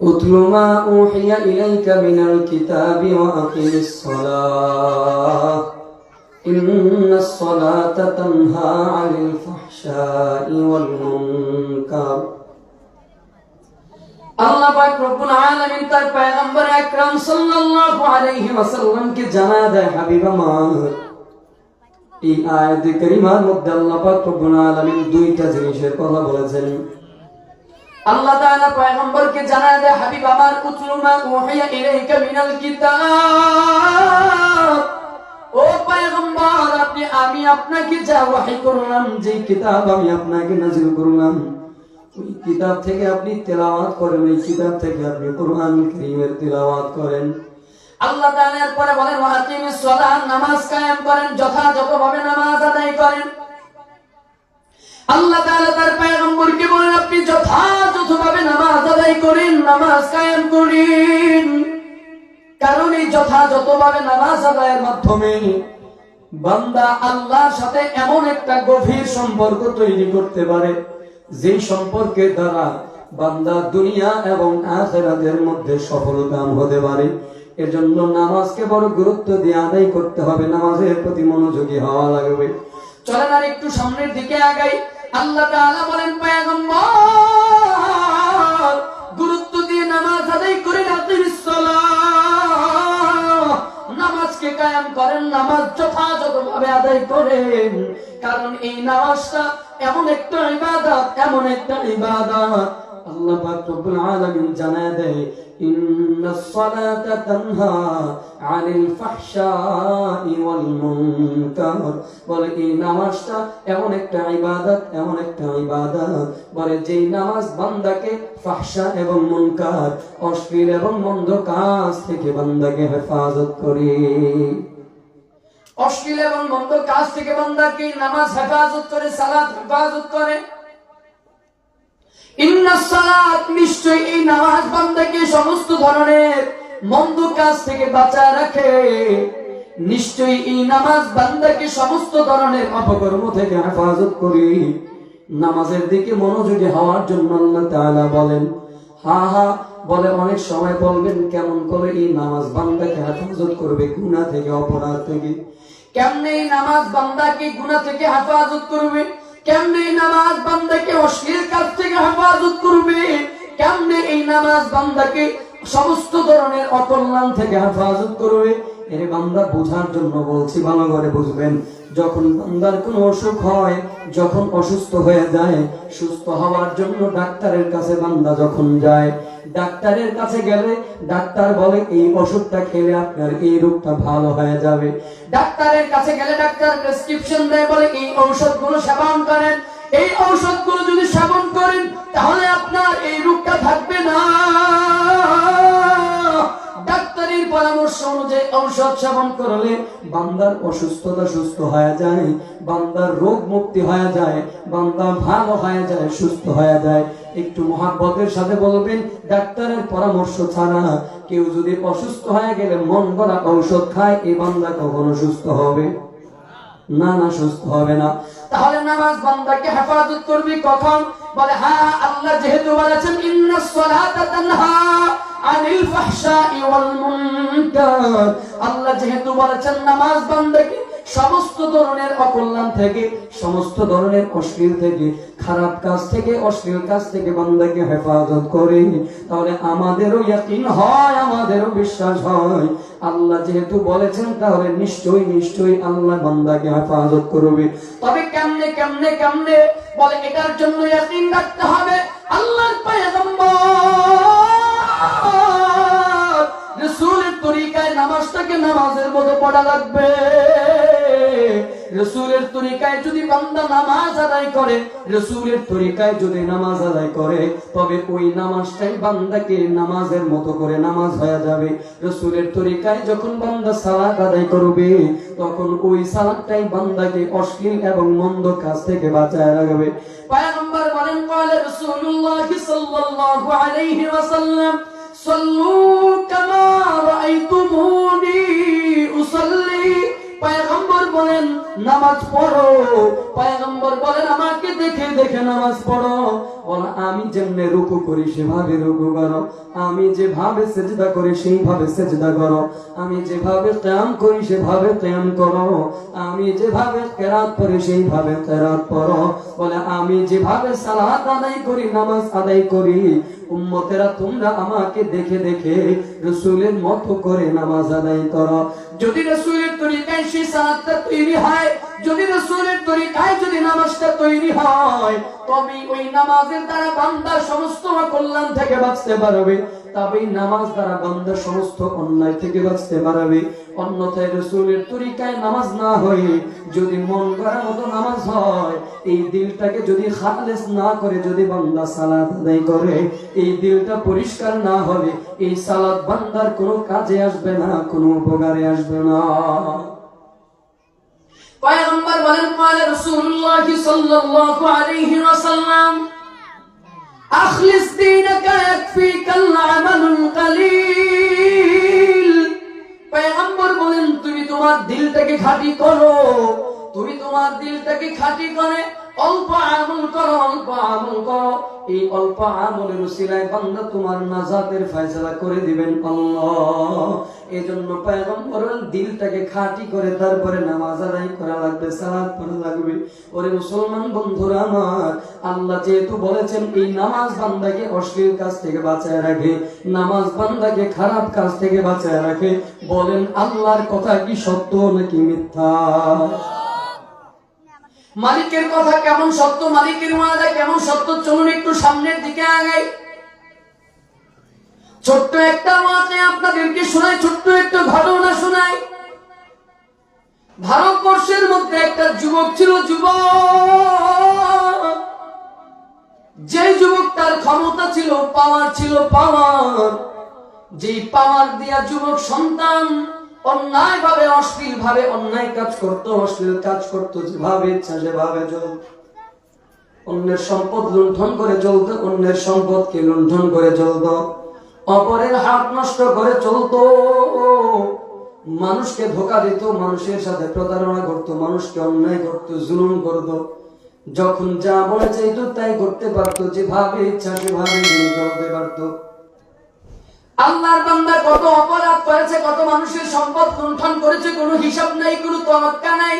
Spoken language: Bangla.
اتل ما أوحي إليك من الكتاب وأقم الصلاة إن الصلاة تنهى عن الفحشاء والمنكر আল্লাহ পাক রব্বুল আলামিন তার পয়গম্বর আকরাম সাল্লাল্লাহু আলাইহি ওয়াসাল্লামকে জানা দেয় হাবিব আমার এই আয়াতে কারিমার মধ্যে আল্লাহ পাক রব্বুল আলামিন দুইটা জিনিসের কথা বলেছেন আল্লাহ তাআলা পয়গম্বরকে জানা দেয়, হাবিব আমার উতলু মা উহিয়া ইলাইকা মিনাল কিতাব। ও পয়গম্বর, আপনি, আমি আপনাকে যা ওহী করলাম যে কিতাব আমি আপনাকে নাযিল করলাম, ওই কিতাব থেকে আপনি তেলাওয়াত করেন, ওই কিতাব থেকে আপনি কোরআন কারীমের তেলাওয়াত করেন। আল্লাহ তাআলা এরপরে বলেন, ওয়া আকিমিস সালাহ, নামাজ কায়েম করেন, যথাযথভাবে নামাজ আদায় করেন। আল্লাহ তাআলা তার পয়গম্বরকে কারণ এই যথাযথভাবে নামাজ আদায়ের মাধ্যমে বান্দা আল্লাহর সাথে এমন একটা গভীর সম্পর্ক তৈরি করতে পারে, যেই সম্পর্কের দ্বারা বান্দা দুনিয়া এবং আখেরাতের মধ্যে সফল কাম হতে পারে। এজন্য নামাজকে বড় গুরুত্ব দিয়ে আদায় করতে হবে, নামাজের প্রতি মনোযোগী হওয়া লাগবে। চলেন আর একটু সামনের দিকে আগাই। আল্লাহ তাআলা বলেন, পয়গম্বর কায়াম করেন, নামাজ যথাযথভাবে আদায় করেন। কারণ এই নামাজটা এমন একটা ইবাদত, এমন একটা ইবাদত। আল্লাহ পাক রব্বুল আলামিন জানায় দেয় ইন্নাস সালাতা তানহা আনিল ফাহশাই ওয়াল মুনকার। বলে, এই নামাজটা এমন একটা ইবাদত, এমন একটা ইবাদত। বলে নামাজ বান্দাকে ফাহশা এবং মুনকার, অশ্লীল এবং মন্দ কাজ থেকে বান্দাকে হেফাজত করে। অশ্লীল এবং মন্দ কাজ থেকে বান্দাকে নামাজ হেফাজত করে, সালাত হেফাজত করে। সমস্ত ধরনের মন্দ কাজ থেকে বাঁচায় রাখে। নিশ্চয়ই এই নামাজ বান্দাকে সমস্ত ধরনের অপকর্ম থেকে হেফাজত করি। নামাজের দিকে মনোযোগী হওয়ার জন্য আল্লাহ বলেন, হা হা, বলে অনেক সময় বলবেন, কেমন করে এই নামাজ বান্দাকে হেফাজত করবে গুনাহ থেকে, অপরাধ থেকে? কেমনে এই নামাজ বান্দাকে গুনাহ থেকে হেফাজত করবে? কেমনে নামাজ বান্দাকে অশ্লীল কাজ থেকে হেফাজত করবে? কেমনে এই নামাজ বান্দাকে সমস্ত ধরনের অকল্যাণ থেকে হেফাজত করবে? এর বান্দা বোঝার জন্য বলছি, ভালো করে বুঝবেন। যখন বান্দার কোনো অসুখ হয়, যখন অসুস্থ হয়ে যায়, সুস্থ হওয়ার জন্য ডাক্তারের কাছে বান্দা যখন যায় ডাক্তারের কাছে গেলে ডাক্তার বলে, এই ওষুধটা খেলে আপনার এই রোগটা ভালো হয়ে যাবে। ডাক্তারের কাছে গেলে ডাক্তার প্রেসক্রিপশন দেয়, বলে, এই ঔষধগুলো সেবন করেন। এই ঔষধগুলো যদি সেবন করেন, তাহলে আপনার এই রোগটা থাকবে না। ডাক্তারের পরামর্শ অনুযায়ী ঔষধ সেবন করলে বান্দার অসুস্থতা সুস্থ হয়ে যায়, বান্দার রোগ মুক্তি হয়ে যায়, বান্দা ভালো হয়ে যায়, সুস্থ হয়ে যায়। একটু মহাব্বতের সাথে বলবেন, ডাক্তারের পরামর্শ ছাড়া কেউ যদি অসুস্থ হয়ে গেলে মন গড়া ঔষধ খায় এই বান্দা কখনো সুস্থ হবে? না না, সুস্থ হবে না। তাহলে নামাজ বান্দাকে হেফাজত করবি কখন? বলে হ্যাঁ আল্লাহ যেহেতু বলেছেন ইন্নাস সালাতা তানহা আনিল ফাহশাই ওয়াল মুনকার। আল্লাহ যেহেতু বলেছেন, নামাজ বান্দাকে সমস্ত ধরনের অকল্যাণ থেকে, সমস্ত ধরনের অশ্লীল থেকে, খারাপ কাজ থেকে, অশ্লীল কাজ থেকে বান্দাকে হেফাজত করে। তাহলে আমাদেরও ইয়াকিন হয়, আমাদেরও বিশ্বাস হয়। আল্লাহ যেহেতু বলেছেন, তাহলে নিশ্চয়ই নিশ্চয়ই আল্লাহ বান্দাকে হেফাজত করবে। তবে কেমনে কেমনে কেমনে? বলে, এটার জন্য ইয়াকিন রাখতে হবে আল্লাহর পয়গম্বর। রসুলের তরিকায় নামাজটাকে নামাজের মতো পড়া লাগবে। রসুলের তরিকায় যদি বান্দা নামাজ আদায় করে, রসুলের তরিকায় যদি নামাজ আদায় করে, তবে ওই নামাজটাই বান্দাকে নামাজের মতো করে নামাজ হয়ে যাবে। রসুলের তরিকায় যখন বান্দা সালাদ আদায় করবে, তখন ওই সালাদটাই বান্দাকে অশ্লীল এবং মন্দ কাজ থেকে বাঁচায় রাখবে। পায়া নম্বর বলেন, কলে রসুল্লাহ সাল্লাল্লাহু আলাইহি ওয়াসাল্লাম, সাল্লু নামাজ পড়ো। পয়গম্বর বলেন, আমাকে দেখে দেখে নামাজ পড়ো। বল, আমি যেমনে রুকু করি, সেভাবে রুকু করো। আমি যেভাবে সেজদা করি, সেইভাবে সেজদা করো। আমি যেভাবে ক্যাম করি, সেভাবে ক্যাম করো। আমি যেভাবে কেরাত পড়ি, সেইভাবে কেরাত পড়ো। বলে, আমি যেভাবে সালাত আদায় করি, নামাজ আদায় করি উম্মতেরা, তোমরা আমাকে দেখে দেখে রসুলের মতো করে নামাজ আদায় করো। যদি রসুলের তরিকায় সেই সালাদটা তৈরি হয়, যদি রসুলের তরিকায় যদি নামাজটা তৈরি হয় তবে ওই নামাজের দ্বারা বান্দার সমস্ত কল্যাণ থেকে বাঁচতে পারবে। তবেই নামাজ দ্বারা বান্দার সমস্ত অন্যায় থেকে বাঁচতে পারবে। অন্যথায় রসুলের তরিকায় নামাজ না হয়ে যদি মন করার মতো নামাজ হয় এই দিলটাকে যদি খালেস না করে যদি বান্দা সালাত আদায় করে এই দিলটা পরিষ্কার না হলে এই সালাত বান্দার কোনো কাজে আসবে না কোনো উপকারে আসবে না পয়গম্বর বলেন قال رسول الله صلى الله عليه وسلم أخلص দিলটাকে খাঁটি করো। তুমি তোমার দিলটাকে খাঁটি করে অল্প আমল করো, অল্প আমল করো। এই অল্প আমলের উসিলায় বান্দা তোমার নাজাতের ফয়সালা করে দিবেন আল্লাহ। এই জন্য পয়গম্বর দিলটাকে করে তারপরে নামাজ আদায় করা লাগবে পড়া লাগবে। ওরে মুসলমান বন্ধুরা আমার, আল্লাহ যেহেতু বলেছেন, এই নামাজ বান্দাকে অশ্লীল কাজ থেকে বাঁচায় রাখে, নামাজ বান্দাকে খারাপ কাজ থেকে বাঁচায় রাখে। বলেন, আল্লাহর কথা কি সত্য নাকি মিথ্যা? মালিকের কথা কেমন সত্য? মালিকের ওয়াদা কেমন সত্য? চলুন একটু সামনের দিকে আগাই। ছোট্ট একটা ওয়াজে আপনাদেরকে শোনাই, ছোট্ট একটা ঘটনা শোনাই। ভারতবর্ষের মধ্যে একটা যুবক ছিল, যুবক। যে যুবক তার ক্ষমতা ছিল পাওয়ার ছিল পাওয়ার যেই পাওয়ার দিয়া যুবক সন্তান অন্যায় ভাবে অশ্লীল ভাবে অন্যায় কাজ করতো, অশ্লীল কাজ করতো, যেভাবে ইচ্ছা, সেভাবে চলত। অন্যের সম্পদ লুণ্ঠন করে চলত, অন্যের সম্পদকে লুণ্ঠন করে চলত। অপরের হাত নষ্ট করে চলতো। মানুষকে ধোকা দিত, মানুষের সাথে প্রতারণা করত, মানুষকে অন্যায় করত, জুলুম করত। যখন যা মনে চাইতো তাই করতে পারতো, যেভাবে ইচ্ছা, সেভাবে চলতে পারতো। আল্লাহর বান্দা কত অপরাধ করেছে, কত মানুষের সম্পদ লুণ্ঠন করেছে, কোনো হিসাব নাই, কোনো তরক্কা নাই।